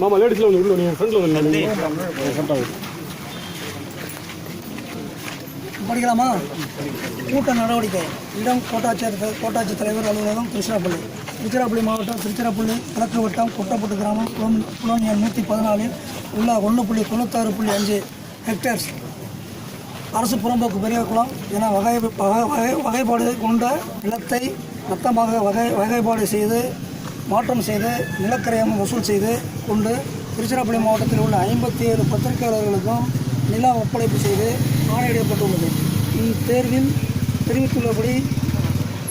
மாமா லேடிஸில் வந்து உள்ள நீங்கள் ஃப்ரெண்டில் வந்து படிக்கலாமா? கூட்ட நடவடிக்கை. இடம் கோட்டாட்சியர் கோட்டாட்சி தலைவர் அலுவலகம் திருச்சிராப்பள்ளி. திருச்சிராப்பள்ளி மாவட்டம் திருச்சிராப்பள்ளி கிழக்கு வட்டம் குட்டப்பட்டு கிராமம் புலன் நூற்றி பதினாலில் உள்ள ஒன்று புள்ளி தொண்ணூத்தாறு புள்ளி அஞ்சு ஹெக்டேர்ஸ் அரசு புறம்போக்கு பெரிய குளம். என வகை வகை வகைப்பாடுகள் வகைப்பாடு கொண்ட நிலத்தை மொத்தமாக வகை வகைப்பாடு செய்து மாற்றம் செய்து நிலக்கரையம் வசூல் செய்து கொண்டு திருச்சிராப்பள்ளி மாவட்டத்தில் உள்ள ஐம்பத்தி ஏழு பத்திரிகையாளர்களுக்கும் நில ஒப்படைப்பு செய்து ஆணையிடப்பட்டுள்ளது. இத்தேர்வில் தெரிவித்துள்ளபடி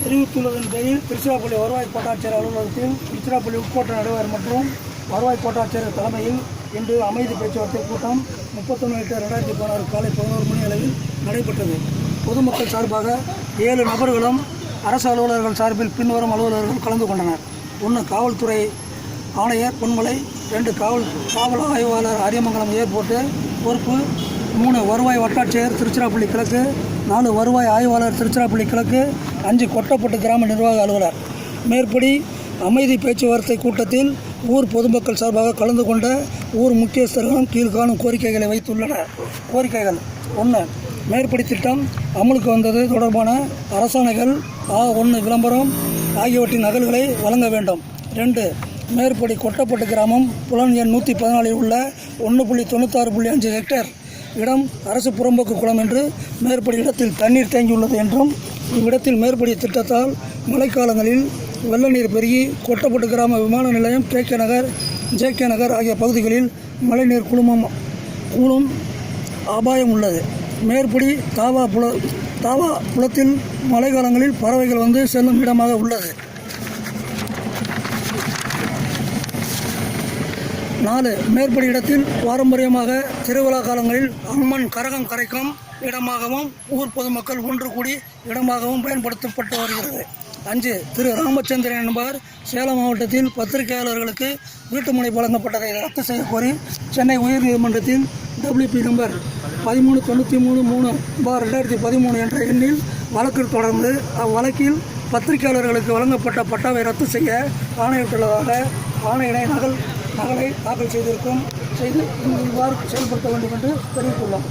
தெரிவித்துள்ளதன் பேரில் திருச்சிராப்பள்ளி வருவாய் கோட்டாட்சியர் அலுவலகத்தில் திருச்சிராப்பள்ளி உட்கோட்ட நடுவர் மற்றும் வருவாய் கோட்டாட்சியர் தலைமையில் இன்று அமைதி பேச்சுவார்த்தை கூட்டம் முப்பத்தொன்று எட்டு ரெண்டாயிரத்தி பதினாறு காலை பதினோரு மணி நடைபெற்றது. பொதுமக்கள் சார்பாக ஏழு நபர்களும் அரசு அலுவலர்கள் சார்பில் பின்வரும் அலுவலர்கள் கலந்து கொண்டனர். ஒன்று காவல்துறை ஆணையர் பொன்மலை ரெண்டு காவல் காவல் ஆய்வாளர் அரியமங்கலம் ஏர்போர்ட்டு பொறுப்பு மூணு வருவாய் வட்டாட்சியர் திருச்சிராப்பள்ளி கிழக்கு நாலு வருவாய் ஆய்வாளர் திருச்சிராப்பள்ளி கிழக்கு அஞ்சு கொட்டப்பட்டு கிராம நிர்வாக அலுவலர். மேற்படி அமைதி பேச்சுவார்த்தை கூட்டத்தில் ஊர் பொதுமக்கள் சார்பாக கலந்து கொண்ட ஊர் முக்கியஸ்தர்களும் கீழ்காணும் கோரிக்கைகளை வைத்துள்ளனர். கோரிக்கைகள். ஒன்று மேற்படி திட்டம் அமலுக்கு வந்தது தொடர்பான அரசாணைகள் ஆ ஒன்று விளம்பரம் ஆகியவற்றின் நகல்களை வழங்க வேண்டும். ரெண்டு மேற்படி கொட்டப்பட்டு கிராமம் புலன் எண் நூற்றி பதினாலில் உள்ள ஒன்று புள்ளி தொண்ணூத்தாறு புள்ளி அஞ்சு ஹெக்டேர் இடம் அரசு புறம்போக்கு குளம் என்று மேற்படி இடத்தில் தண்ணீர் தேங்கியுள்ளது என்றும் இவ்விடத்தில் மேற்படி திட்டத்தால் மழைக்காலங்களில் வெள்ள நீர் பெருகி கொட்டப்பட்டு கிராம விமான நிலையம் K K Nagar J K Nagar ஆகிய பகுதிகளில் மழைநீர் குழுமம் கூடும் அபாயம் உள்ளது. மேற்படி தாவா புல தாவா புலத்தில் மழைக்காலங்களில் பறவைகள் வந்து செல்லும் இடமாக உள்ளது. நாலு மேற்படி இடத்தில் பாரம்பரியமாக திருவிழா காலங்களில் அம்மன் கரகம் கரைக்கும் இடமாகவும் ஊர் பொதுமக்கள் ஒன்று கூடி இடமாகவும் பயன்படுத்தப்பட்டு வருகிறது. அஞ்சு திரு ராமச்சந்திரன் என்பவர் சேலம் மாவட்டத்தில் பத்திரிகையாளர்களுக்கு வீட்டுமனை வழங்கப்பட்டதை ரத்து செய்ய கோரி சென்னை உயர்நீதிமன்றத்தில் டபிள்யூபி நம்பர் பதிமூணு தொண்ணூற்றி மூணு மூணு பார் ரெண்டாயிரத்தி பதிமூணு என்ற எண்ணில் வழக்கு தொடர்ந்து அவ்வழக்கில் பத்திரிகையாளர்களுக்கு வழங்கப்பட்ட பட்டாவை ரத்து செய்ய ஆணையிட்டுள்ளதாக ஆணையினை நகல் நகலை தாக்கல் செய்திருக்கும் செய்து இவ்வாறு செயல்படுத்த வேண்டும் என்று தெரிவித்துள்ளோம்.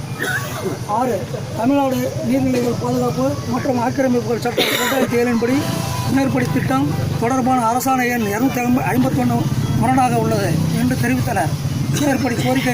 ஆறு தமிழ்நாடு நீர்நிலைகள் பாதுகாப்பு மற்றும் ஆக்கிரமிப்புகள் சட்டம் இரண்டாயிரத்தி ஏழின்படி மேற்படி திட்டம் தொடர்பான அரசாணை எண் இரநூத்தி ஐம்பத்தொன்று முரணாக உள்ளது என்று தெரிவித்தனர். மேற்படி கோரிக்கை